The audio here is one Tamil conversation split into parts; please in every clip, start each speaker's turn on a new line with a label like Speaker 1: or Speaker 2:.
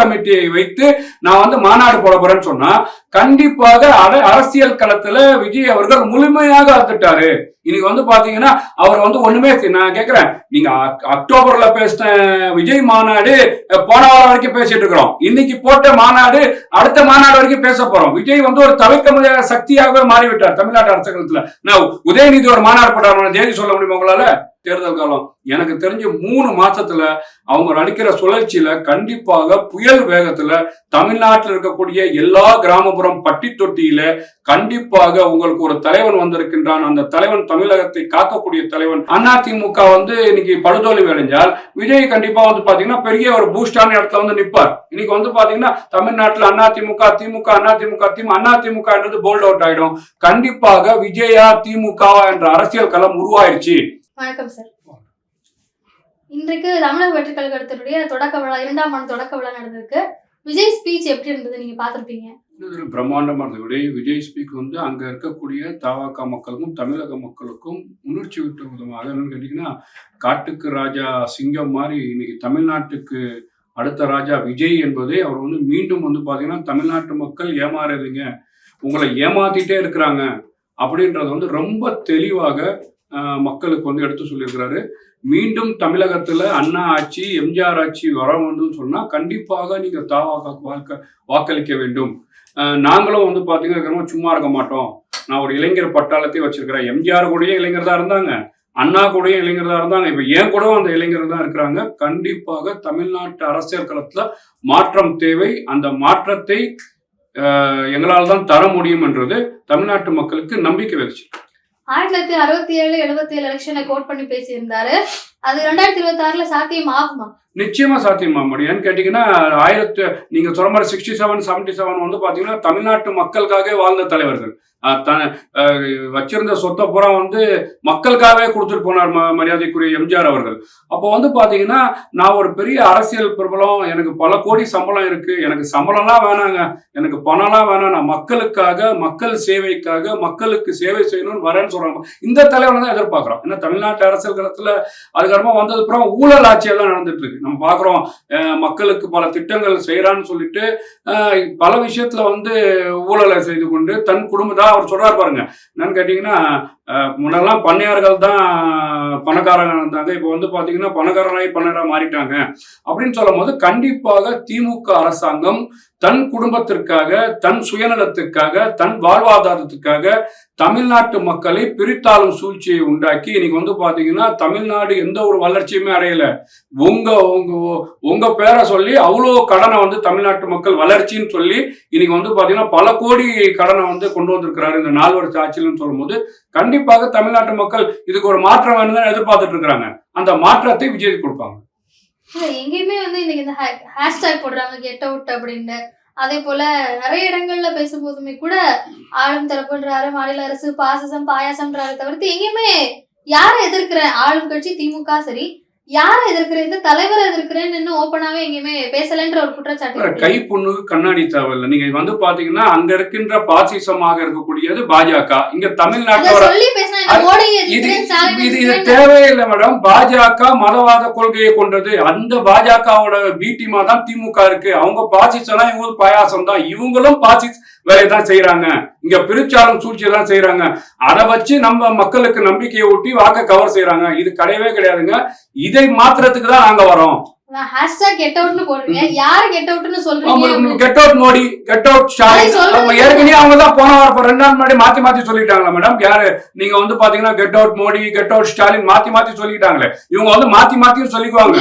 Speaker 1: கமிட்டியை வைத்து நான் வந்து மாநாடு போட போறேன்னு சொன்னா கண்டிப்பாக அர- அரசியல் களத்துல விஜய் அவர்கள் முழுமையாக அத்துட்டாரு இன்னைக்கு வந்து பாத்தீங்கன்னா அவர் வந்து ஒண்ணுமே நான் கேக்குறேன். நீங்க அக்- அக்டோபர்ல பேசின விஜய் மாநாடு போன வாரம் வரைக்கும் பேசிட்டு இருக்கிறோம். இன்னைக்கு போட்ட மாநாடு அடுத்த மாநாடு வரைக்கும் பேச போறோம். விஜய் வந்து ஒரு தவிர்க்க முடியாத சக்தியாகவே மாறிவிட்டார் தமிழ்நாட்டு அரசியலத்துல நான் உதயநிதி ஒரு மாநாடு போட்டார் தேதி சொல்ல முடியுமா உங்களால? தேர்தல் காலம். எனக்கு தெரிஞ்சு மூணு மாசத்துல அவங்க நடிக்கிற சுழற்சியில கண்டிப்பாக புயல் வேகத்துல தமிழ்நாட்டில் இருக்கக்கூடிய எல்லா கிராமப்புறம் பட்டி தொட்டியில கண்டிப்பாக உங்களுக்கு ஒரு தலைவன் வந்திருக்கின்றான். அந்த தலைவன் தமிழகத்தை காக்கக்கூடிய தலைவன். அதிமுக வந்து இன்னைக்கு படுதோல்வி அடைஞ்சால் விஜய் கண்டிப்பா வந்து பாத்தீங்கன்னா பெரிய ஒரு பூஸ்டான இடத்துல வந்து நிப்பார். இன்னைக்கு வந்து பாத்தீங்கன்னா தமிழ்நாட்டில் அதிமுக திமுக அதிமுக திமுக அதிமுக என்றது போல்ட் அவுட் ஆயிடும். கண்டிப்பாக விஜயா திமுக என்ற அரசியல் களம் உருவாயிருச்சு.
Speaker 2: வணக்கம் சார் இன்றைக்கு தமிழக வெற்றி கழகத்தினுடைய தொடக்க விழா இரண்டாம் ஆண்டு தொடக்க விழா நடந்திருக்கு. விஜய் ஸ்பீச் எப்படி இருந்தது நீங்க பாத்திருப்பீங்க
Speaker 1: இது பிரம்மாண்டமா இருந்தது. விஜய் ஸ்பீக் வந்து அங்க இருக்கக்கூடிய தவாக்கா மக்களுக்கும் தமிழக மக்களுக்கும் உணர்ச்சி விட்ட விதமாக என்னன்னு கேட்டீங்கன்னா காட்டுக்கு ராஜா சிங்கம் மாதிரி இன்னைக்கு தமிழ்நாட்டுக்கு அடுத்த ராஜா விஜய் என்பதே அவர் வந்து மீண்டும் வந்து பாத்தீங்கன்னா தமிழ்நாட்டு மக்கள் ஏமாறுறீங்க உங்களை ஏமாத்திட்டே இருக்கிறாங்க. அப்படின்றத வந்து ரொம்ப தெளிவாக மக்களுக்கு வந்து எடுத்து சொல்லியிருக்கிறாரு. மீண்டும் தமிழகத்துல அண்ணா ஆட்சி எம்ஜிஆர் ஆட்சி வர வேண்டும் சொன்னா கண்டிப்பாக நீங்க தாவாக வாக்க வாக்களிக்க வேண்டும். நாங்களும் வந்து பார்த்தீங்கன்னா சும்மா இருக்க மாட்டோம். நான் ஒரு இளைஞர் பட்டாளத்தை வச்சிருக்கிறேன். எம்ஜிஆர் கூடயே இளைஞர் தான் இருந்தாங்க. அண்ணா கூடயும் இளைஞர் தான் இருந்தாங்க. இப்போ ஏன் கூட அந்த இளைஞர் தான் இருக்கிறாங்க. கண்டிப்பாக தமிழ்நாட்டு அரசியல் களத்துல மாற்றம் தேவை. அந்த மாற்றத்தை எங்களால் தான் தர முடியும் என்றது தமிழ்நாட்டு மக்களுக்கு நம்பிக்கை விதைச்சு
Speaker 2: ஆயிரத்தி தொள்ளாயிரத்தி அறுபத்தி ஏழு எழுபத்தி ஏழு எலெக்ஷனை கோட் பண்ணி பேசியிருந்தாரு. அது ரெண்டாயிரத்தி இருபத்தி ஆறுல சாத்தியம் ஆகுமா?
Speaker 1: நிச்சயமா சாத்தியமா முடியும் ஏன்னு கேட்டீங்கன்னா ஆயிரத்து நீங்க சொல்ற மாதிரி சிக்ஸ்டி செவன் செவன்டி செவன் வந்து பாத்தீங்கன்னா தமிழ்நாட்டு மக்களுக்காகவே வாழ்ந்த தலைவர்கள். வச்சிருந்த சொத்தை புறம் வந்து மக்களுக்காகவே கொடுத்துட்டு போனார் ம- மரியாதைக்குரிய எம்ஜிஆர் அவர்கள். அப்போ வந்து பார்த்தீங்கன்னா நான் ஒரு பெரிய அரசியல் பிரபலம் எனக்கு பல கோடி சம்பளம் இருக்கு எனக்கு சம்பளம்லாம் வேணாங்க எனக்கு பணம்லாம் வேணாம் நான் மக்களுக்காக மக்கள் சேவைக்காக மக்களுக்கு சேவை செய்யணும்னு வரேன்னு சொல்றாங்க. இந்த தலைவனை தான் எதிர்பார்க்கிறோம். ஏன்னா தமிழ்நாட்டு அரசியல் களத்தில் அதுக்கப்புறமா வந்தது அப்புறம் ஊழல் ஆட்சியெல்லாம் நடந்துட்டு இருக்கு. நம்ம பார்க்குறோம் மக்களுக்கு பல திட்டங்கள் செய்கிறான்னு சொல்லிட்டு பல விஷயத்துல வந்து ஊழலை செய்து கொண்டு தன் குடும்பத்தை அவர் சொல்றாரு பாருங்க. என்னன்னு கேட்டீங்கன்னா அஹ், முன்னெல்லாம் பண்ணையார்கள் தான் பணக்காரங்க இருந்தாங்க. இப்போ வந்து பாத்தீங்கன்னா பணக்காரனாகி பண்ணையரா மாறிட்டாங்க. அப்படின்னு சொல்லும் போது கண்டிப்பாக திமுக அரசாங்கம் தன் குடும்பத்திற்காக தன் சுயநலத்துக்காக தன் வாழ்வாதாரத்துக்காக தமிழ்நாட்டு மக்களை பிரித்தாளும் சூழ்ச்சியை உண்டாக்கி இன்னைக்கு வந்து பாத்தீங்கன்னா தமிழ்நாடு எந்த ஒரு வளர்ச்சியுமே அடையல. உங்க உங்க உங்க பேரை சொல்லி அவ்வளோ கடனை வந்து தமிழ்நாட்டு மக்கள் வளர்ச்சின்னு சொல்லி இன்னைக்கு வந்து பாத்தீங்கன்னா பல கோடி கடனை வந்து கொண்டு வந்திருக்கிறாரு இந்த நாலு வருஷ சொல்லும்போது கண்டிப்பாக தமிழ்நாட்டு மக்கள் இதுக்கு ஒரு மாற்றம் வேணும் தான் எதிர்பார்த்துட்டு இருக்கிறாங்க. அந்த மாற்றத்தை விஜய் கொடுப்பாங்க.
Speaker 2: எங்கேயுமே வந்து இன்னைக்கு இந்த ஹேஷ்டேக் போடுறாங்க கெட் அவுட் அப்படின்னு. அதே போல நிறைய இடங்கள்ல பேசும்போதுமே கூட ஆளும் தரப்புன்றாரு மாநில அரசு பாசசம் பாயாசம்ன்றாரு தவிர்த்து எங்கேயுமே யாரை எதிர்க்கிற ஆளும் கட்சி திமுக சரி. யாரை எதிர்க்கிறேன்? இந்த தலைவரை எதிர்க்கிறேன்னு ஓப்பனாவே எங்கேயுமே பேசலன்ற ஒரு குற்றச்சாட்டு.
Speaker 1: கை புண்ணுக்கு கண்ணாடி தேவையில்லை. நீங்க வந்து பாத்தீங்கன்னா அங்க இருக்கின்ற பாசிசமாக இருக்கக்கூடியது பாஜக. இங்க தமிழ்நாட்டோட இது இது. தேவையில்லை மேடம். பாஜக மதவாத கொள்கையை கொண்டது. அந்த பாஜகவோட பி டீமா தான் திமுக இருக்கு. அவங்க பாசிசனா இவங்க பாயாசம் தான் இவங்களும் பாசிஸ் வேலையை தான் செய்யறாங்க இங்க பிரிச்சாலும் சூழ்ச்சியை தான் செய்யறாங்க அதை வச்சு நம்ம மக்களுக்கு நம்பிக்கையை ஊட்டி வாக்க கவர் செய்யறாங்க இது கிடையவே கிடையாதுங்க. இதை மாத்திரத்துக்கு தான் நாங்க வரோம்.
Speaker 2: ஹேஷ்டேக் கெட் அவுட்னு போடுறீங்க. யாரு கெட் அவுட்னு சொல்றீங்க அப்படின்னு.
Speaker 1: Get out Modi get out Stalin
Speaker 2: அதை சொல்றது
Speaker 1: அவங்க ஏற்கனவே அவங்க தான் போன வாரம் இப்ப ரெண்டு நாள் முன்னாடி மாத்தி மாத்தி சொல்லிட்டாங்களா மேடம் யாரு? நீங்க வந்து பாத்தீங்கன்னா get out Modi get out Stalin மாத்தி மாத்தி சொல்லிட்டாங்களே. இவங்க வந்து மாத்தி மாத்தியும் சொல்லிக்குவாங்க.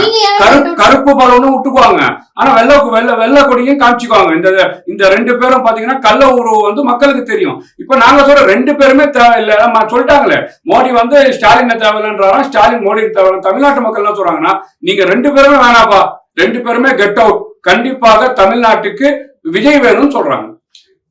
Speaker 1: கருப்பு பலனும் விட்டுக்குவாங்க. ஆனா வெள்ளை வெள்ளை வெள்ளை கொடியும் காமிச்சுக்குவாங்க. இந்த இந்த ரெண்டு பேரும் பாத்தீங்கன்னா கள்ள உருவம் வந்து மக்களுக்கு தெரியும். இப்ப நாங்க சொல்ற ரெண்டு பேருமே தேவையில்லை. நம்ம சொல்லிட்டாங்களே. மோடி வந்து ஸ்டாலின் தேவையில்லைன்றாராம் ஸ்டாலின் மோடி தேவையில்லை. தமிழ்நாட்டு மக்கள் என்ன சொல்றாங்கன்னா நீங்க ரெண்டு பேருமே வேணாப்பா ரெண்டு பேருமே கெட் அவுட் கண்டிப்பாக தமிழ்நாட்டுக்கு விஜய் வேணும்னு சொல்றாங்க.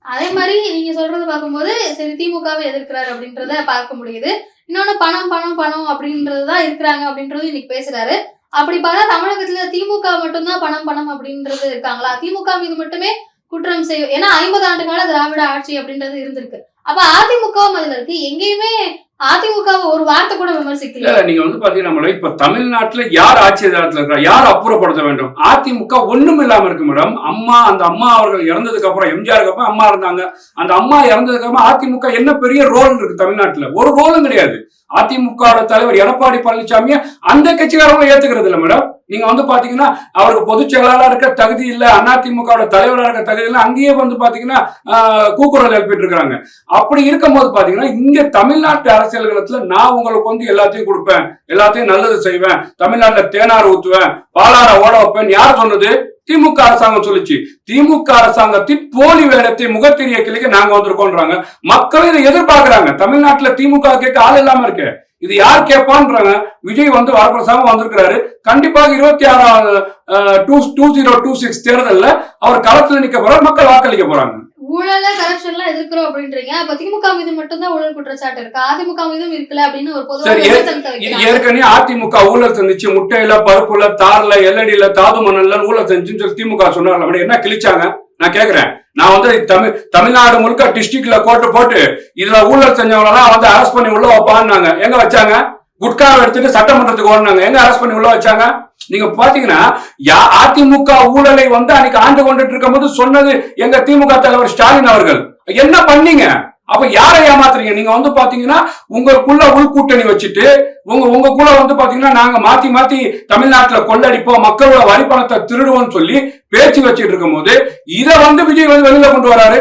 Speaker 2: அதே மாதிரி நீங்க சொல்றது பார்க்கும்போது சரி திமுகவை எதிர்க்கிறாரு அப்படின்றத பார்க்க முடியுது. இன்னொன்னு பணம் பணம் பணம் அப்படின்றதுதான் இருக்கிறாங்க அப்படின்றது இன்னைக்கு பேசுறாரு. அப்படி பார்த்தா தமிழகத்துல திமுக மட்டும்தான் பணம் பணம் அப்படின்றது இருக்காங்களா? திமுக மீது மட்டுமே குற்றம் செய்யும் ஏன்னா ஐம்பது ஆண்டு கால திராவிட ஆட்சி அப்படின்றது இருந்திருக்கு. அப்ப அதிமுகவும் அதுல இருக்கு. எங்கேயுமே அதிமுகவை ஒரு வார்த்தை கூட விமர்சிக்கல.
Speaker 1: நீங்க வந்து பாத்தீங்கன்னா மேடம் இப்ப தமிழ்நாட்டுல யார் ஆட்சி அதிகாரத்துல இருக்கிறா யார் அப்புறப்படுத்த வேண்டும்? அதிமுக ஒண்ணும் இல்லாம இருக்கு மேடம். அம்மா அந்த அம்மா அவர்கள் இறந்ததுக்கு அப்புறம் எம்ஜிஆருக்கு அப்புறம் அம்மா இருந்தாங்க. அந்த அம்மா இறந்ததுக்கு அப்புறம் அதிமுக என்ன பெரிய ரோல் இருக்கு தமிழ்நாட்டுல? ஒரு ரோலும் கிடையாது. அதிமுக தலைவர் எடப்பாடி பழனிசாமியை அந்த கட்சிக்காரங்க ஏத்துக்கிறது இல்ல மேடம். நீங்க வந்து பாத்தீங்கன்னா அவருக்கு பொதுச் செயலாளர் இருக்க தகுதி இல்ல அதிமுக தலைவராக இருக்க தகுதி இல்ல அங்கேயே வந்து பாத்தீங்கன்னா ஆஹ், கூக்குரல் எழுப்பிட்டு இருக்காங்க அப்படி இருக்கும்போது பாத்தீங்கன்னா இங்க தமிழ்நாட்டு அரசியல் களத்துல நான் உங்களுக்கு வந்து எல்லாத்தையும் கொடுப்பேன் எல்லாத்தையும் நல்லது செய்வேன் தமிழ்நாட்டுல தேனார் ஊத்துவேன் பாலார ஓட வைப்பேன். யார் சொன்னது? திமுக அரசாங்கம் சொல்லுச்சு. திமுக அரசாங்கத்தின் போலி வேடத்தை முகத்திரிய கிளிக்க நாங்க வந்திருக்கோம்ன்றாங்க. மக்கள் இதை எதிர்பார்க்கிறாங்க. தமிழ்நாட்டுல திமுக கேட்க ஆள் இல்லாம இருக்கு. இது யார் கேட்பான்றாங்க? விஜய் வந்து வரப்பிரசாதம் வந்திருக்கிறாரு. கண்டிப்பாக இருபத்தி ஆறாம் two two zero two six தேர்தலில் அவர் களத்துல நிக்க போறார் மக்கள் வாக்களிக்க போறாங்க.
Speaker 2: ஊழல கரப்ஷன் எல்லாம் எதிர்க்கிறோம் அப்படின்றீங்க. அப்ப திமுக மீது மட்டும்தான் ஊழல் குற்றச்சாட்டு இருக்கு. அதிமுக மீதும் இருக்குல்ல அப்படின்னு ஒரு
Speaker 1: ஏற்கனவே அதிமுக ஊழல் செஞ்சுச்சு. முட்டையில பருப்புல தார்ல எல்லடியில தாது மணல்ல ஊழல் செஞ்சுன்னு சொல்லி திமுக அப்படி என்ன கிழிச்சாங்க? நான் கேக்குறேன். நான் வந்து தமிழ் தமிழ்நாடு முழுக்க டிஸ்ட்ரிக்ட்ல கோட்டு போட்டு இதுல ஊழல் செஞ்சவங்க எல்லாம் வந்து அரெஸ்ட் பண்ணி உள்ள வைப்பான்னாங்க. எங்க வச்சாங்க? குட்காவை எடுத்துட்டு சட்டமன்றத்துக்கு ஓடினாங்க எங்க அரெஸ்ட் பண்ணி உள்ள வச்சாங்க? நீங்க பாத்தீங்கன்னா யா அதிமுக ஊழலை வந்து அன்னைக்கு ஆண்டு கொண்டுட்டு இருக்கும் போது சொன்னது எங்க திமுக தலைவர் ஸ்டாலின் அவர்கள். என்ன பண்ணீங்க? அப்ப யாரை ஏமாத்துறீங்க? நீங்க வந்து பாத்தீங்கன்னா உங்களுக்குள்ள உள்கூட்டணி வச்சுட்டு உங்க உங்களுக்குள்ள வந்து பாத்தீங்கன்னா நாங்க மாத்தி மாத்தி தமிழ்நாட்டுல கொள்ளடிப்போம் மக்களோட வரிப்பணத்தை திருடுவோம்னு சொல்லி பேச்சு வச்சிட்டு இருக்கும் போது இதை வந்து விஜய் வந்து வெளியில கொண்டு வராரு.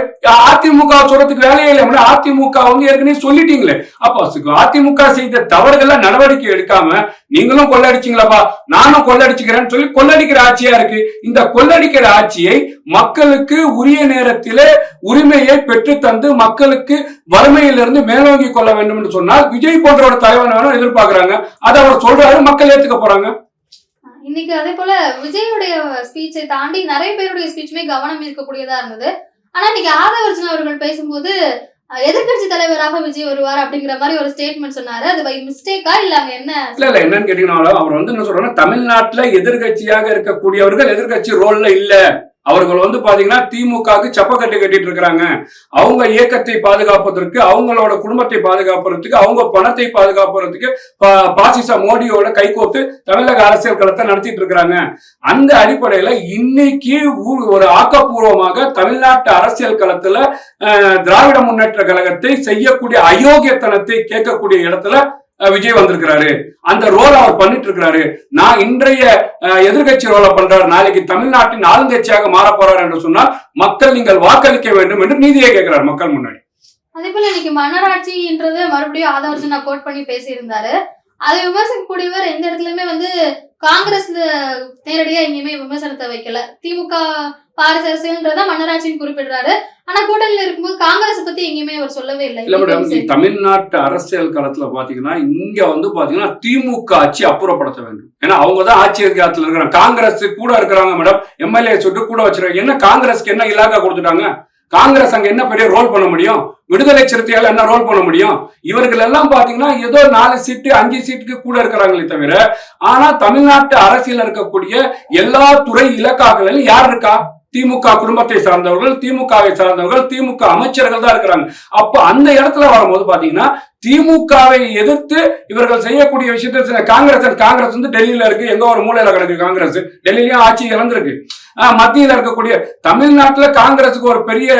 Speaker 1: அதிமுக சொல்றதுக்கு வேலையே இல்லை. அதிமுக வந்து ஏற்கனவே சொல்லிட்டீங்களே. அப்ப அதிமுக செய்த தவறுகள்லாம் நடவடிக்கை எடுக்காம நீங்களும் கொள்ளடிச்சீங்களாப்பா? நானும் கொள்ளடிச்சுக்கிறேன்னு சொல்லி கொள்ளடிக்கிற ஆட்சியா இருக்கு. இந்த கொள்ளடிக்கிற ஆட்சியை மக்களுக்கு உரிய நேரத்தில் உரிமையை பெற்று தந்து மக்களுக்கு வறுமையிலிருந்து மேலோங்கி கொள்ள வேண்டும் என்று சொன்னால் விஜய் போன்றோட ஒரு தலைவன் வேணும் எதிர்பார்க்கறாங்க. அதை அவர் சொல்றாரு மக்கள் ஏத்துக்க போறாங்க.
Speaker 2: இன்னைக்கு அதே போல விஜயுடைய ஸ்பீச்சை தாண்டி நிறைய பேருடைய ஸ்பீச்சுமே கவனம் இருக்கக்கூடியதா இருந்தது. ஆனா இன்னைக்கு ஆதவர்ஜன் அவர்கள் பேசும்போது எதிர்கட்சி எதிர்க்கட்சி தலைவராக விஜய் வருவார் அப்படிங்கிற மாதிரி ஒரு ஸ்டேட்மெண்ட் சொன்னாரு. அது பை மிஸ்டேக்கா இல்ல அங்க என்ன?
Speaker 1: இல்ல இல்ல என்னன்னு கேட்டீங்கன்னா அவர் வந்து என்ன சொல்றாங்கன்னா தமிழ்நாட்டுல எதிர்கட்சியாக இருக்கக்கூடியவர்கள் எதிர்கட்சி ரோல்ல இல்ல. அவர்கள் வந்து பாத்தீங்கன்னா திமுகவுக்கு சப்பக்கட்டு கட்டிட்டு இருக்கிறாங்க. அவங்க இயக்கத்தை பாதுகாப்பதற்கு அவங்களோட குடும்பத்தை பாதுகாப்பதற்கு அவங்க பணத்தை பாதுகாப்பதற்கு பா- பாசிச மோடியோட கைகோத்து தமிழக அரசியல் களத்தை நடத்திட்டு இருக்கிறாங்க. அந்த அடிப்படையில இன்னைக்கு ஒரு ஆக்கப்பூர்வமாக தமிழ்நாட்டு அரசியல் களத்துல திராவிட முன்னேற்ற கழகத்தை செய்யக்கூடிய அயோக்கியத்தனத்தை கேட்கக்கூடிய இடத்துல விஜய் வந்திருக்கிறாரு. அந்த ரோல் அவர் பண்ணிட்டு இருக்கிறாரு நான் இன்றைய எதிர்கட்சி எதிர்க்கட்சி ரோலை பண்றாரு. நாளைக்கு தமிழ்நாட்டின் ஆளுங்கட்சியாக மாற போறாரு என்று சொன்னால் மக்கள் நீங்கள் வாக்களிக்க வேண்டும் என்று நீதியை கேட்கிறார் மக்கள் முன்னாடி.
Speaker 2: அதே போல இன்னைக்கு மன்னராட்சின்றது மறுபடியும் ஆதவர்ஜன் கோட் பண்ணி பேசியிருந்தாரு. அதை விமர்சிக்கக்கூடியவர் எந்த இடத்துலயுமே வந்து காங்கிரஸ் நேரடியா எங்கேயுமே விமர்சனத்தை வைக்கல. திமுக அரசியல்ன்றத மன்னராட்சின்னு குறிப்பிடுறாரு. ஆனா கூட்டணியில இருக்கும்போது காங்கிரஸ் பத்தி எங்கேயுமே அவர் சொல்லவே இல்லை.
Speaker 1: இல்ல மேடம். தமிழ்நாட்டு அரசியல் களத்துல பாத்தீங்கன்னா இங்க வந்து பாத்தீங்கன்னா திமுக ஆட்சி அப்புறப்படுத்த வேண்டும். ஏன்னா அவங்க தான் ஆட்சி அதிகாரத்துல இருக்கிறாங்க. காங்கிரஸ் கூட இருக்கிறாங்க மேடம் எம்எல்ஏ சொல்லிட்டு கூட வச்சிருக்காங்க. என்ன காங்கிரஸ்க்கு என்ன இலாக்கா கொடுத்துட்டாங்க? காங்கிரஸ் அங்க என்ன பெரிய ரோல் பண்ண முடியும்? விடுதலை சிறுத்தையால என்ன ரோல் பண்ண முடியும்? இவர்கள் எல்லாம் பாத்தீங்கன்னா ஏதோ நாலு சீட்டு அஞ்சு சீட்டுக்கு கூட இருக்கிறாங்களே தவிர ஆனா தமிழ்நாட்டு அரசியல் இருக்கக்கூடிய எல்லா துறை இலக்காக்களிலும் யார் இருக்கா? திமுக குடும்பத்தை சார்ந்தவர்கள் திமுகவை சார்ந்தவர்கள் திமுக அமைச்சர்கள் தான் இருக்கிறாங்க. அப்ப அந்த இடத்துல வரும்போது பாத்தீங்கன்னா திமுகவை எதிர்த்து இவர்கள் செய்யக்கூடிய விஷயத்தை காங்கிரஸ் காங்கிரஸ் வந்து டெல்லியில இருக்கு எங்க ஒரு மூலையில கிடக்கு காங்கிரஸ். டெல்லியிலயும் ஆட்சி இழந்திருக்கு. ஆஹ் மத்தியில இருக்கக்கூடிய தமிழ்நாட்டுல காங்கிரஸுக்கு ஒரு பெரிய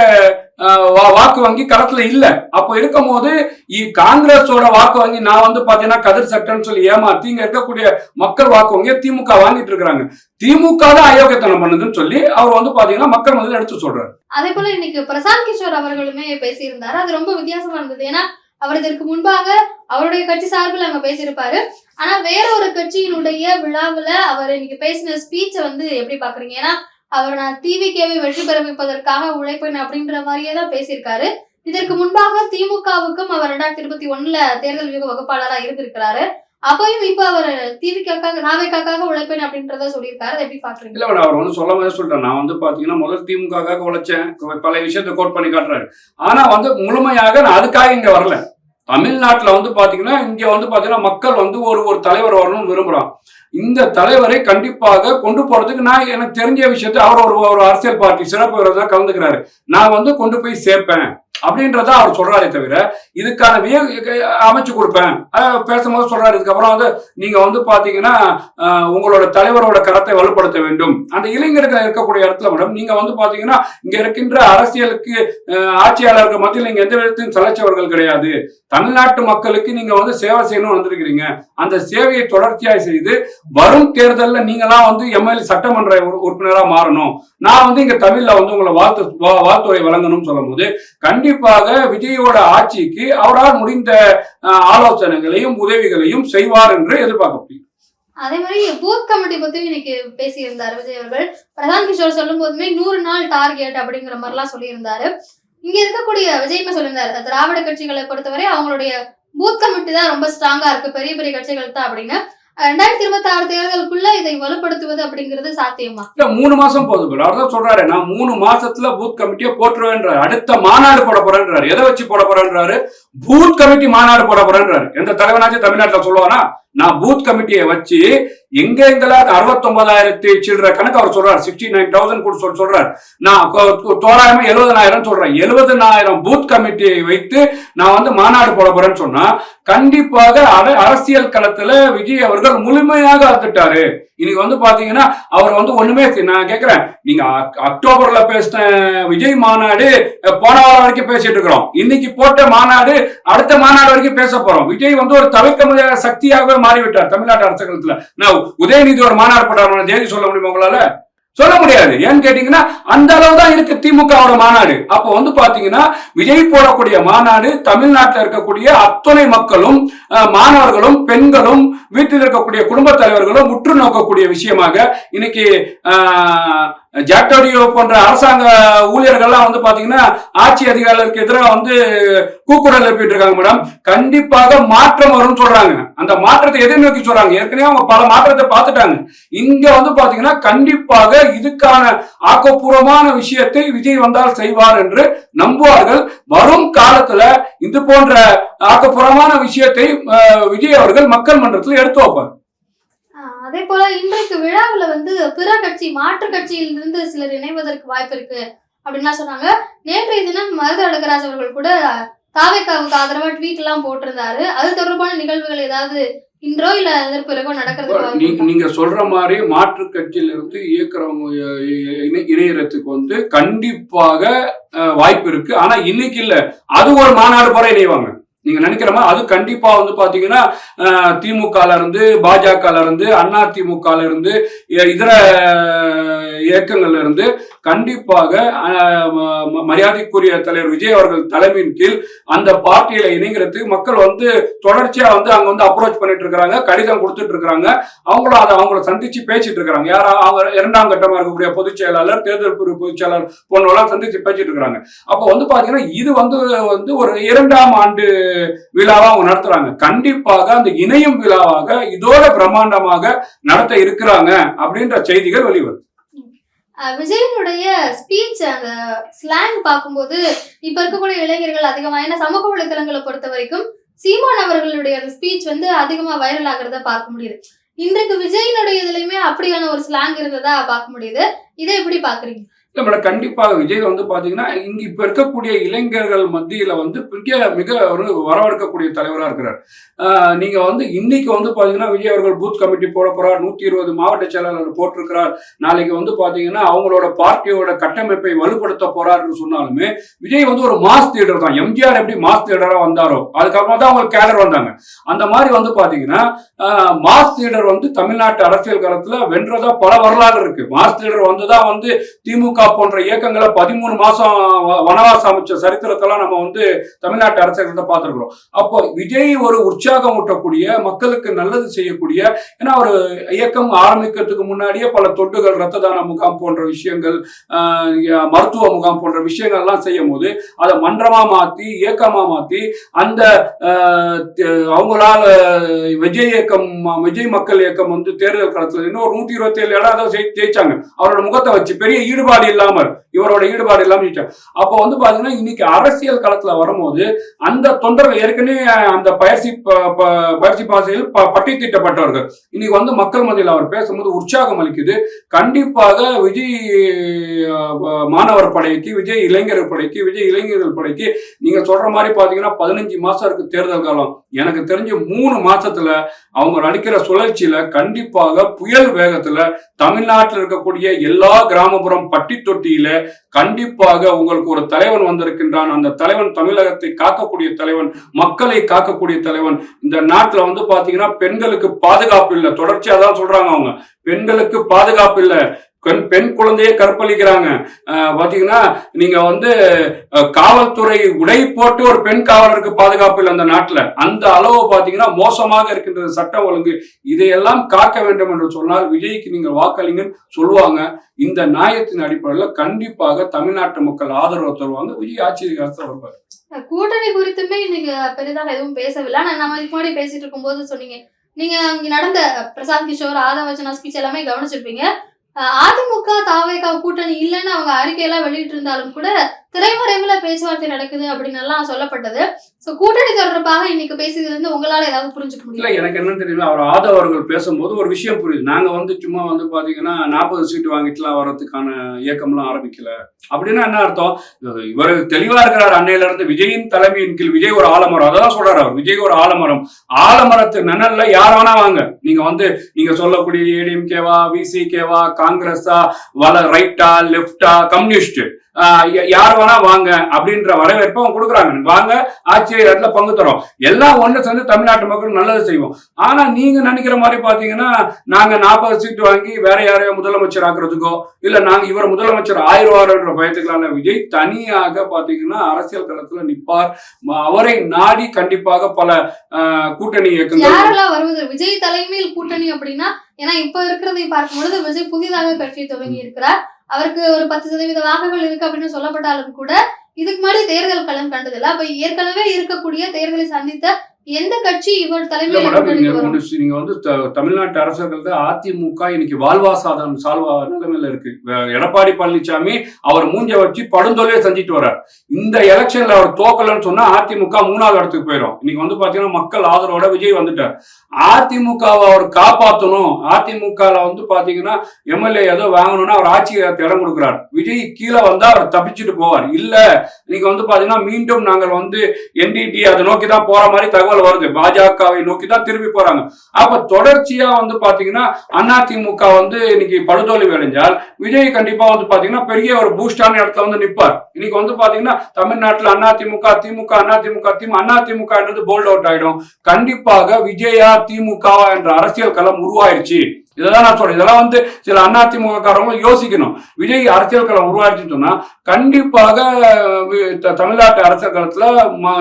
Speaker 1: வாக்கு வங்கி களத்துல இல்ல. அப்போ இருக்கும்போது இ- காங்கிரஸோட வாக்கு வங்கி நான் வந்து பாத்தீங்கன்னா கதிர் சட்டம்னு சொல்லி ஏமாத்தி இங்க இருக்கக்கூடிய மக்கள் வாக்கு வங்கியை திமுக வாங்கிட்டு இருக்கிறாங்க. திமுக தான் அயோக்கியத்தனம் பண்ணுதுன்னு சொல்லி அவர் வந்து பாத்தீங்கன்னா மக்கள் வந்து எடுத்து சொல்றாரு.
Speaker 2: அதே போல இன்னைக்கு பிரசாந்த் கிஷோர் அவர்களுமே பேசியிருந்தாரு. அது ரொம்ப வித்தியாசமா இருந்தது. ஏன்னா அவர் இதற்கு முன்பாக அவருடைய கட்சி சார்பில் அங்க பேசியிருப்பாரு. ஆனா வேற ஒரு கட்சியினுடைய விழாவுல அவர் இன்னைக்கு பேசின ஸ்பீச்சை வந்து எப்படி பாக்குறீங்க? ஏன்னா அவர் நான் திமுகவை வெற்றி பெற வைப்பதற்காக உழைப்பேன் அப்படின்ற மாதிரியே தான் பேசியிருக்காரு. இதற்கு முன்பாக திமுகவுக்கும் அவர் ரெண்டாயிரத்தி இருபத்தி ஒண்ணுல தேர்தல் வியூக வகுப்பாளரா இருந்திருக்கிறாரு. அப்பயும் இப்ப அவர் திமுகக்காக நாவைக்காக உழைப்பேன் அப்படின்றத சொல்லியிருக்காரு. அதை எப்படி பாக்குறீங்க?
Speaker 1: இல்ல அவர் வந்து சொல்ல மாதிரி சொல்லிட்டேன். நான் வந்து பாத்தீங்கன்னா முதல் திமுக உழைச்சேன். பல விஷயத்தை கோட் பண்ணி காட்டுறாரு. ஆனா வந்து முழுமையாக நான் அதுக்காக இங்க வரல. தமிழ்நாட்டில் வந்து பார்த்தீங்கன்னா இங்க வந்து பார்த்தீங்கன்னா மக்கள் வந்து ஒரு ஒரு தலைவர் வரணும்னு விரும்புகிறான் இந்த தலைவரை கண்டிப்பாக கொண்டு போறதுக்கு நான் எனக்கு தெரிஞ்ச விஷயத்தை அவர் ஒரு ஒரு அரசியல் பார்ட்டி சிறப்பு விரோதம் கலந்துக்கிறாரு. நான் வந்து கொண்டு போய் சேர்ப்பேன். அப்படின்றத அவர் சொல்றாரே தவிர இதுக்கான விய அமைச்சு கொடுப்பேன். பேசும்போது சொல்றாரு இதுக்கப்புறம் வந்து நீங்க வந்து பாத்தீங்கன்னா உங்களோட தலைவரோட கரத்தை வலுப்படுத்த வேண்டும். அந்த இளைஞர்கள் இருக்கக்கூடிய இடத்துல மேடம் நீங்க வந்து பாத்தீங்கன்னா இங்க இருக்கின்ற அரசியலுக்கு ஆட்சியாளருக்கு மத்தியில் நீங்க எந்த விதத்தையும் சலைச்சவர்கள் கிடையாது. தமிழ்நாட்டு மக்களுக்கு நீங்க வந்து சேவை செய்யணும்னு வந்திருக்கிறீங்க. அந்த சேவையை தொடர்ச்சியாக செய்து வரும் தேர்தல்ல நீங்களாம் வந்து எம்எல்ஏ சட்டமன்ற உறுப்பினராக மாறணும். நான் வந்து இங்க தமிழ்ல வந்து உங்களை வாழ்த்து வா- வாழ்த்துறை வழங்கணும்னு சொல்லும்போது கண்டிப்பாக விஜயோட ஆட்சிக்கு அவரால் முடிந்த ஆலோசனைகளையும் உதவிகளையும் செய்வார் என்று எதிர்பார்க்க முடியும்
Speaker 2: அதே மாதிரி பூத் கமிட்டி பத்தி இன்னைக்கு பேசியிருந்தார் விஜய் அவர்கள். பிரதான் கிஷோர் சொல்லும் போதுமே நூறு நாள் டார்கெட் அப்படிங்கிற மாதிரிலாம் சொல்லியிருந்தாரு. இங்க இருக்கக்கூடிய விஜய்மா சொல்லியிருந்தாரு. திராவிட கட்சிகளை பொறுத்தவரை அவங்களுடைய பூத் கமிட்டி தான் ரொம்ப ஸ்ட்ராங்கா இருக்கு. பெரிய பெரிய கட்சிகள் தான் அப்படின்னு. ரெண்டாயிரத்தி இருபத்தி ஆறு தேர்தலுக்குள்ள இதை வலுப்படுத்துவது அப்படிங்கிறது சாத்தியமா?
Speaker 1: இல்ல மூணு மாசம் போதும் அவர் தான் சொல்றாரு நான் மூணு மாசத்துல பூத் கமிட்டியை போட்டுருவேன்றாரு. அடுத்த மாநாடு போட போறேன்றாரு. எதை வச்சு போட போறேன்றாரு? பூத் கமிட்டி மாநாடு போட போறேன்றாரு. எந்த தலைவனாச்சும் தமிழ்நாட்டுல சொல்லுவானா நான் பூத் கமிட்டியை வச்சு எங்க எங்கெல்லாம் அறுபத்தொன்பதாயிரத்தி சில்லற கணக்கு அவர் சொல்றாரு. சிக்ஸ்டி நைன் தௌசண்ட் கூட சொல்லி சொல்றாரு. நான் தோராயமா எழுபதனாயிரம் சொல்றேன். எழுபதனாயிரம் பூத் கமிட்டியை வைத்து நான் வந்து மாநாடு போட போறேன்னு சொன்னா கண்டிப்பாக அரசியல் களத்துல விஜய் அவர்கள் முழுமையாக அத்துட்டாரு இன்னைக்கு வந்து பாத்தீங்கன்னா அவர் வந்து ஒண்ணுமே நான் கேக்குறேன். நீங்க அக்- அக்டோபர்ல பேசின விஜய் மாநாடு போன வாரம் வரைக்கும் பேசிட்டு இருக்கிறோம். இன்னைக்கு போட்ட மாநாடு அடுத்த மாநாடு வரைக்கும் பேச போறோம். விஜய் வந்து ஒரு தவிர்க்க முடியாத சக்தியாகவே மாறிவிட்டார் தமிழ்நாட்டு அரசு அரசியலத்துல நான் உதயநிதி ஒரு மாநாடு போட்டார். தேதி சொல்ல முடியுமா உங்களால? சொல்ல முடியாது. ஏன்னு கேட்டீங்கன்னா அந்த அளவு தான் இருக்கு திமுகவோட மாநாடு. அப்போ வந்து பாத்தீங்கன்னா விஜய் போடக்கூடிய மாநாடு தமிழ்நாட்டில் இருக்கக்கூடிய அத்தனை மக்களும் மாணவர்களும் பெண்களும் வீட்டில் இருக்கக்கூடிய குடும்ப தலைவர்களும் உற்று நோக்கக்கூடிய விஷயமாக இன்னைக்கு ஜாக்டோடியோ போன்ற அரசாங்க ஊழியர்கள்லாம் வந்து பாத்தீங்கன்னா ஆட்சி அதிகாரிகளுக்கு எதிராக வந்து கூக்குரல் எழுப்பிட்டு இருக்காங்க மேடம். கண்டிப்பாக மாற்றம் வரும்னு சொல்றாங்க. அந்த மாற்றத்தை எதை நோக்கி சொல்றாங்க. ஏற்கனவே அவங்க பல மாற்றத்தை பார்த்துட்டாங்க. இங்க வந்து பாத்தீங்கன்னா கண்டிப்பாக இதுக்கான ஆக்கப்பூர்வமான விஷயத்தை விஜய் வந்தால் செய்வார் என்று நம்புவார்கள். வரும் காலத்துல இது போன்ற ஆக்கப்பூர்வமான விஷயத்தை விஜய் அவர்கள் மக்கள் மன்றத்தில் எடுத்து வைப்பார்.
Speaker 2: அதே போல இன்றைக்கு விழாவுல வந்து பிற கட்சி மாற்று கட்சியில் இருந்து சிலர் இணைவதற்கு வாய்ப்பு இருக்கு அப்படின்லாம் சொன்னாங்க. நேற்றைய தினம் மருது அழகராஜ் அவர்கள் கூட தாவேக்காவுக்கு ஆதரவா ட்வீட் எல்லாம் போட்டிருந்தாரு. அது தொடர்பான நிகழ்வுகள் ஏதாவது இன்றோ இல்ல அதற்கு பிறகோ நடக்கிறதுக்கு வாய்ப்பு
Speaker 1: நீ-
Speaker 2: இருக்கா?
Speaker 1: நீங்க சொல்ற மாதிரி மாற்று கட்சியில இருந்து இயக்குறவங்க இணையறதுக்கு வந்து கண்டிப்பாக வாய்ப்பு இருக்கு. ஆனா இன்னைக்கு இல்ல. அது ஒரு மாநாடு போற இணைவாங்க. நீங்க நினைக்கிற மாதிரி அது கண்டிப்பா வந்து பாத்தீங்கன்னா அஹ், திமுகல இருந்து பாஜகல இருந்து அண்ணா திமுகல இருந்து இதர இயக்கங்கள்ல இருந்து கண்டிப்பாக ம- மரியாதைக்குரிய தலைவர் விஜய் அவர்கள் தலைமையின் கீழ் அந்த பார்ட்டியில இணைங்கிறதுக்கு மக்கள் வந்து தொடர்ச்சியா வந்து அங்க வந்து அப்ரோச் பண்ணிட்டு இருக்கிறாங்க கடிதம் கொடுத்துட்டு இருக்கிறாங்க. அவங்களும் அதை அவங்கள சந்திச்சு பேசிட்டு இருக்கிறாங்க. யாரா அவங்க இரண்டாம் கட்டமா இருக்கக்கூடிய பொதுச் செயலாளர் தேர்தல் பொதுச் செயலாளர் போன்றவெல்லாம் சந்திச்சு பேசிட்டு இருக்கிறாங்க. அப்போ வந்து பாத்தீங்கன்னா இது வந்து வந்து ஒரு இரண்டாம் ஆண்டு விழாவா அவங்க நடத்துறாங்க. கண்டிப்பாக அந்த இணையும் விழாவாக இதோட பிரம்மாண்டமாக நடத்த இருக்கிறாங்க அப்படின்ற செய்திகள் வெளிவரும்
Speaker 2: விஜயனுடைய ஸ்பீச் அந்த ஸ்லாங் பார்க்கும்போது இப்ப இருக்கக்கூடிய இளைஞர்கள் அதிகமா ஏன்னா சமூக வலைதளங்களை பொறுத்த வரைக்கும் சீமான் அவர்களுடைய அந்த ஸ்பீச் வந்து அதிகமா வைரல் ஆகிறத பார்க்க முடியுது. இன்றைக்கு விஜயனுடைய இதுலயுமே அப்படியான ஒரு ஸ்லாங் இருந்ததா பார்க்க முடியுது. இதை எப்படி பாக்குறீங்க
Speaker 1: இல்லை மேடம் கண்டிப்பாக விஜய் வந்து பார்த்தீங்கன்னா இங்கே இப்போ இருக்கக்கூடிய இளைஞர்கள் மத்தியில் வந்து மிக மிக ஒரு வரவேற்கக்கூடிய தலைவராக இருக்கிறார். நீங்கள் வந்து இன்னைக்கு வந்து பார்த்தீங்கன்னா விஜய் அவர்கள் பூத் கமிட்டி போட போறார் நூற்றி இருபது மாவட்ட செயலாளர் போட்டிருக்கிறார். நாளைக்கு வந்து பார்த்தீங்கன்னா அவங்களோட பார்ட்டியோட கட்டமைப்பை வலுப்படுத்த போறாருன்னு சொன்னாலுமே விஜய் வந்து ஒரு மாஸ் தியேட்டர் தான். எம்ஜிஆர் எப்படி மாஸ் தியேட்டராக வந்தாரோ அதுக்கப்புறம் தான் அவங்க கேடர் வந்தாங்க. அந்த மாதிரி வந்து பார்த்தீங்கன்னா மாஸ் தியேட்டர் வந்து தமிழ்நாட்டு அரசியல் காலத்தில் வென்றதா பல வரலாறு இருக்கு. மாஸ் லீடர் வந்துதான் வந்து திமுக போன்ற இயக்கங்களை பதிமூணு மாசம் வனவாசம் அமைச்ச சரித்திரத்தெல்லாம் நம்ம வந்து தமிழ்நாட்டு அரசியல்கிட்ட பார்த்துருக்குறோம். அப்போ விஜய் ஒரு உற்சாகம் ஊட்டக்கூடிய மக்களுக்கு நல்லது செய்யக்கூடிய ஏன்னா ஒரு இயக்கம் ஆரம்பிக்கிறதுக்கு முன்னாடியே பல தொண்டுகள் ரத்த தான முகாம் போன்ற விஷயங்கள் மருத்துவ முகாம் போன்ற விஷயங்கள் எல்லாம் செய்யும் போது அதை மன்றமா மாத்தி இயக்கமா மாத்தி அந்த அவங்களால விஜய் இயக்கம் விஜய் மக்கள் இயக்கம் வந்து தேர்தல் களத்தில் இன்னும் ஒரு நூத்தி இருபத்தி ஏழு இடம் அதை ஜெயிச்சாங்க. அவரோட முகத்தை வச்சு பெரிய ஈடுபாடு ஈடுபாடு இல்லாமல் இவரோட ஈடுபாடு இல்லாம அப்போ வந்து பாத்தீங்கன்னா இன்னைக்கு அரசியல் களத்துல வரும்போது அந்த தொண்டர்கள் ஏற்கனவே அந்த பயிற்சி பயிற்சி பாசையில் பட்டி தீட்டப்பட்டவர்கள். இன்னைக்கு வந்து மக்கள் மத்தியில் அவர் பேசும்போது உற்சாகம் அளிக்குது. கண்டிப்பாக விஜய் மாணவர் படைக்கு விஜய் இளைஞர் படைக்கு விஜய் இளைஞர்கள் படைக்கு நீங்க சொல்ற மாதிரி பாத்தீங்கன்னா பதினஞ்சு மாசம் இருக்கு தேர்தல் காலம். எனக்கு தெரிஞ்சு மூணு மாசத்துல அவங்க நடிக்கிற சுழற்சியில கண்டிப்பாக புயல் வேகத்துல தமிழ்நாட்டில் இருக்கக்கூடிய எல்லா கிராமப்புறம் பட்டி தொட்டியில கண்டிப்பாக உங்களுக்கு ஒரு தலைவன் வந்திருக்கின்றான். அந்த தலைவன் தமிழகத்தை காக்கக்கூடிய தலைவன் மக்களை காக்கக்கூடிய தலைவன். இந்த நாட்டுல வந்து பாத்தீங்கன்னா பெண்களுக்கு பாதுகாப்பு இல்லை. தொடர்ச்சியா தான் சொல்றாங்க அவங்க. பெண்களுக்கு பாதுகாப்பு இல்லை. பெண் பெண் குழந்தையை கற்பழிக்கிறாங்க. அஹ் பாத்தீங்கன்னா நீங்க வந்து காவல்துறை உடை போட்டு ஒரு பெண் காவலருக்கு பாதுகாப்பு இல்லை அந்த நாட்டுல. அந்த அளவு பாத்தீங்கன்னா மோசமாக இருக்கின்றது சட்டம் ஒழுங்கு. இதையெல்லாம் காக்க வேண்டும் என்று சொன்னால் விஜய்க்கு நீங்கள் வாக்களிங்கன்னு சொல்லுவாங்க. இந்த நியாயத்தின் அடிப்படையில் கண்டிப்பாக தமிழ்நாட்டு மக்கள் ஆதரவு தருவாங்க. விஜய் ஆட்சி அதிகாரத்தில் வருவார்.
Speaker 2: கூட்டணி குறித்துமே இன்னைக்கு பெரிதாக எதுவும் பேசவில்லை. ஆனா நம்ம இதுக்கு முன்னாடி பேசிட்டு இருக்கும்போது சொன்னீங்க. நீங்க அங்க நடந்த பிரசாந்த் கிஷோர் ஆதவச்சனா ஸ்பீச் எல்லாமே கவனிச்சிருப்பீங்க. அதிமுக தாவேகா கூட்டணி இல்லைன்னு அவங்க அறிக்கையெல்லாம் வெளியிட்டு இருந்தாலும் கூட திரைமறைவுல பேச்சுவார்த்தை நடக்குது அப்படின்னு எல்லாம் சொல்லப்பட்டது. சோ கூட்டணி தொடர்பாக இன்னைக்கு பேசியதுல இருந்து உங்களால ஏதாவது புரிஞ்சுக்க முடியல
Speaker 1: எனக்கு என்ன தெரியல. அவர் ஆதவ அவர்கள் பேசும்போது ஒரு விஷயம் புரியுது. நாங்க வந்து சும்மா வந்து பாத்தீங்கன்னா நாற்பது சீட்டு வாங்கிட்டுலாம் வர்றதுக்கான இயக்கம்லாம் ஆரம்பிக்கல. அப்படின்னா என்ன அர்த்தம்? இவர் தெளிவா இருக்கிறார் அன்னையில இருந்து விஜயின் தலைமையின் கீழ். விஜய் ஒரு ஆலமரம். அதான் சொல்றாரு அவர். விஜய் ஒரு ஆலமரம். ஆலமரத்து நனல்ல யார் வேணா வாங்க. நீங்க வந்து நீங்க சொல்லக்கூடிய ஏடிஎம்கேவா விசிகேவா காங்கிரஸா வல ரைட்டா லெப்டா கம்யூனிஸ்ட் யார் வேணா வாங்க அப்படின்ற வரவேற்பை அவங்க கொடுக்குறாங்க. வாங்க ஆட்சியை இடத்துல பங்கு தரோம். எல்லாம் ஒண்ணு சேர்ந்து தமிழ்நாட்டு மக்கள் நல்லது செய்வோம். ஆனா நீங்க நினைக்கிற மாதிரி பாத்தீங்கன்னா நாங்க நாற்பது சீட்டு வாங்கி வேற யாரையோ முதலமைச்சர் ஆக்குறதுக்கோ இல்ல நாங்க இவர் முதலமைச்சர் ஆயிரவாருன்ற பயத்துக்களான விஜய் தனியாக பாத்தீங்கன்னா அரசியல் களத்துல நிற்பார் அவரை நாடி கண்டிப்பாக பல ஆஹ், கூட்டணி இயக்கங்கள்.
Speaker 2: வருவது? விஜய் தலைமையில் கூட்டணி அப்படின்னா ஏன்னா இப்ப இருக்கிறதை பார்க்கும் பொழுது விஜய் புதிதாக கட்சி தொடங்கி இருக்கிறார் அவருக்கு ஒரு பத்து சதவீத வாக்குகள் இருக்கு அப்படின்னு சொல்லப்பட்டாலும் கூட இதுக்கு முன்னாடி தேர்தல் களம் கண்டதில்லை. அப்ப ஏற்கனவே இருக்கக்கூடிய தேர்தலை சந்தித்த எந்த கட்சி இவர் தலைமையில்
Speaker 1: நீங்க வந்து தமிழ்நாட்டு அரசர்கள் அதிமுக இன்னைக்கு வாழ்வாசாதம் சால்வா நிலைமையில இருக்கு. எடப்பாடி பழனிசாமி அவர் மூஞ்ச வச்சு படுந்தொலையை செஞ்சுட்டு வர்றார். இந்த எலெக்ஷன்ல அவர் தோக்கலன்னு சொன்னா அதிமுக மூணாவது இடத்துக்கு போயிடும் இன்னைக்கு வந்து பாத்தீங்கன்னா மக்கள் ஆதரவோட விஜய் வந்துட்டார். அதிமுகவை அவர் காப்பாத்தணும். அதிமுக வந்து பாத்தீங்கன்னா எம்எல்ஏ ஏதோ வாங்கணும்னா அவர் ஆட்சி இடம் கொடுக்கிறார். விஜய் கீழே வந்தா அவர் தப்பிச்சுட்டு போவார். இல்ல இன்னைக்கு வந்து பாத்தீங்கன்னா மீண்டும் நாங்கள் வந்து என்டிடி அதை நோக்கி தான் போற மாதிரி தகவல் வருது. பாஜகவை நோக்கி தான் திரும்பி போறாங்க. அப்ப தொடர்ச்சியா வந்து பாத்தீங்கன்னா அதிமுக வந்து இன்னைக்கு படுதோல்வி அடைஞ்சால் விஜய் கண்டிப்பா வந்து பாத்தீங்கன்னா பெரிய ஒரு பூஸ்டான இடத்துல வந்து நிப்பார். இன்னைக்கு வந்து பாத்தீங்கன்னா தமிழ்நாட்டுல அதிமுக திமுக அதிமுக திமுக என்றது போல்ட் அவுட் ஆயிடும். கண்டிப்பாக விஜயா திமுக என்ற அரசியல் களம் உருவாயிருச்சு. இதெல்லாம் நான் சொல்றேன். இதெல்லாம் வந்து சில அதிமுககாரங்களும் யோசிக்கணும். விஜய் அரசியல் களம் உருவாயிருச்சுன்னு சொன்னா கண்டிப்பாக தமிழ்நாட்டு அரசியல் களத்துல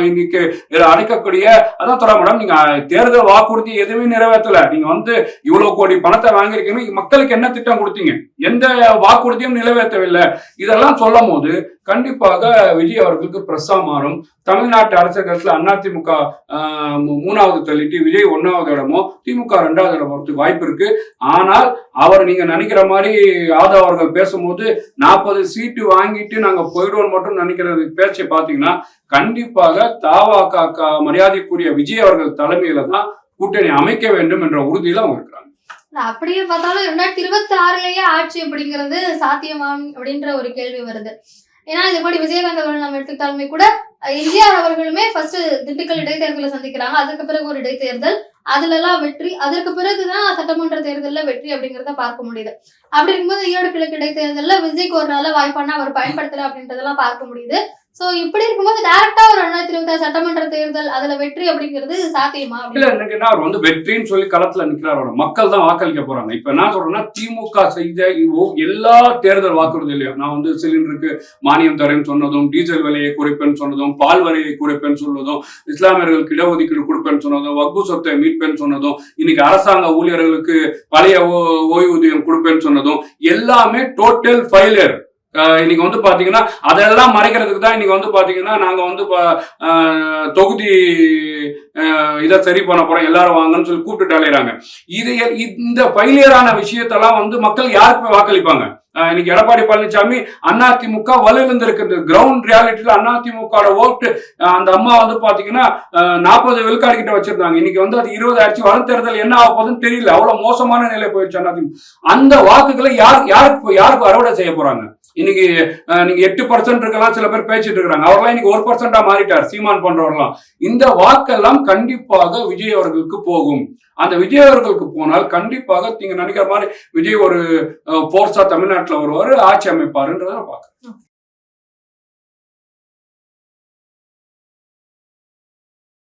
Speaker 1: இன்னைக்கு அடைக்கக்கூடிய அதான் சொல்ல மேடம் நீங்க தேர்தல் வாக்குறுதி எதுவுமே நிறைவேற்றல. நீங்க வந்து இவ்வளவு கோடி பணத்தை வாங்கியிருக்கீங்க மக்களுக்கு என்ன திட்டம் கொடுத்தீங்க? எந்த வாக்குறுதியும் நிறைவேற்றவில்லை. இதெல்லாம் சொல்லும் போது கண்டிப்பாக விஜய் அவர்களுக்கு பிரஸ்ஸா மாறும். தமிழ்நாட்டு அரசியல் களத்துல அதிமுக ஆஹ், மூணாவது தள்ளிட்டு விஜய் ஒன்னாவது இடமோ திமுக ரெண்டாவது இடம் வாய்ப்பு இருக்கு. ஆனால் அவர் நீங்க நினைக்கிற மாதிரி யாதவ் அவர்கள் பேசும்போது நாற்பது சீட்டு வாங்கிட்டு நாங்க போயிடுவோம் மட்டும் நினைக்கிற பேச்சை பாத்தீங்கன்னா கண்டிப்பாக தாவாக்கா மரியாதைக்குரிய விஜய் அவர்கள் தலைமையில தான் கூட்டணி அமைக்க வேண்டும் என்ற உறுதியில அவங்க இருக்கிறாங்க.
Speaker 2: அப்படியே பார்த்தாலும் ரெண்டாயிரத்தி இருபத்தி ஆறுலயே ஆட்சி அப்படிங்கிறது சாத்தியமா அப்படின்ற ஒரு கேள்வி வருது. ஏன்னா இது மாதிரி விஜயகாந்த் அவர்கள் நம்ம எடுத்துக்கிட்டாலுமே கூட எம்ஜிஆர் அவர்களுமே ஃபர்ஸ்ட் திண்டுக்கல் இடைத்தேர்தலை சந்திக்கிறாங்க. அதுக்கு பிறகு ஒரு இடைத்தேர்தல் அதுல எல்லாம் வெற்றி அதற்கு பிறகுதான் சட்டமன்ற தேர்தலில் வெற்றி அப்படிங்கிறத பார்க்க முடியுது. அப்படி இருக்கும்போது ஈரோடு கிழக்கு இடைத்தேர்தல்ல விஜய்க்கு ஒரு நல்ல வாய்ப்பான அவர் பயன்படுத்தல அப்படின்றதெல்லாம் பார்க்க முடியுது. சோ இப்படி இருக்கும்போது டைரக்டா ஒரு ரெண்டாயிரத்தி இருபத்தி ஆறு சட்டமன்ற தேர்தல் அதுல வெற்றி அப்படிங்கிறது சாத்தியமா
Speaker 1: இல்ல எனக்கு என்ன அவர் வந்து வெற்றின்னு சொல்லி களத்துல நிக்கிறார் அவர். மக்கள் தான் வாக்களிக்க போறாங்க. இப்ப என்ன சொல்றேன்னா திமுக செய்த எல்லா தேர்தல் வாக்குறுதியிலையும் நான் வந்து சிலிண்டருக்கு மானியம் தரேன்னு சொன்னதும் டீசல் விலையை குறைப்பேன்னு சொன்னதும் பால் விலையை குறைப்பேன்னு சொன்னதும் இஸ்லாமியர்களுக்கு இடஒதுக்கீடு கொடுப்பேன்னு சொன்னதும் வக்பு சொத்தை மீட்பேன்னு சொன்னதும் இன்னைக்கு அரசாங்க ஊழியர்களுக்கு பழைய ஓ- ஓய்வூதியம் கொடுப்பேன்னு சொன்னதும் எல்லாமே டோட்டல் ஃபைலியர் இன்னைக்கு வந்து பாத்தீங்கன்னா அதெல்லாம் மறைக்கிறதுக்கு தான் இன்னைக்கு வந்து பாத்தீங்கன்னா நாங்க வந்து ப- ஆஹ், தொகுதி இதை சரி பண்ண போறோம் எல்லாரும் வாங்கன்னு சொல்லி கூப்பிட்டு அலையிறாங்க. இது இந்த ஃபெயிலியரான விஷயத்தெல்லாம் வந்து மக்கள் யாருக்கு போய் வாக்களிப்பாங்க? இன்னைக்கு எடப்பாடி பழனிசாமி அதிமுக வலுவிழந்திருக்கு கிரவுண்ட் ரியாலிட்டியில் அதிமுக ஓட்டு அந்த அம்மா வந்து பாத்தீங்கன்னா நாற்பது விழுக்காடு கிட்ட வச்சிருந்தாங்க. இன்னைக்கு வந்து அது இருபது ஆயிடுச்சு வரும் தேர்தல் என்ன ஆக போகுதுன்னு தெரியல. அவ்வளவு மோசமான நிலை போயிடுச்சு அதிமுக அந்த வாக்குகளை யார் யாருக்கு யாருக்கு அறுவடை செய்ய போறாங்க? இன்னைக்கு நீங்க எட்டு பர்சன்ட் இருக்கலாம் சில பேர் பேசிட்டு இருக்கிறாங்க. அவர்லாம் இன்னைக்கு ஒரு பர்சன்டா மாறிட்டார் சீமான் போன்றவர்லாம். இந்த வாக்கெல்லாம் கண்டிப்பாக விஜய் அவர்களுக்கு போகும். அந்த விஜய் அவர்களுக்கு போனால் கண்டிப்பாக நீங்க நினைக்கிற மாதிரி விஜய் ஒரு போர்ஸா தமிழ்நாட்டுல வருவாரு ஆட்சி அமைப்பாருன்றத பார்க்க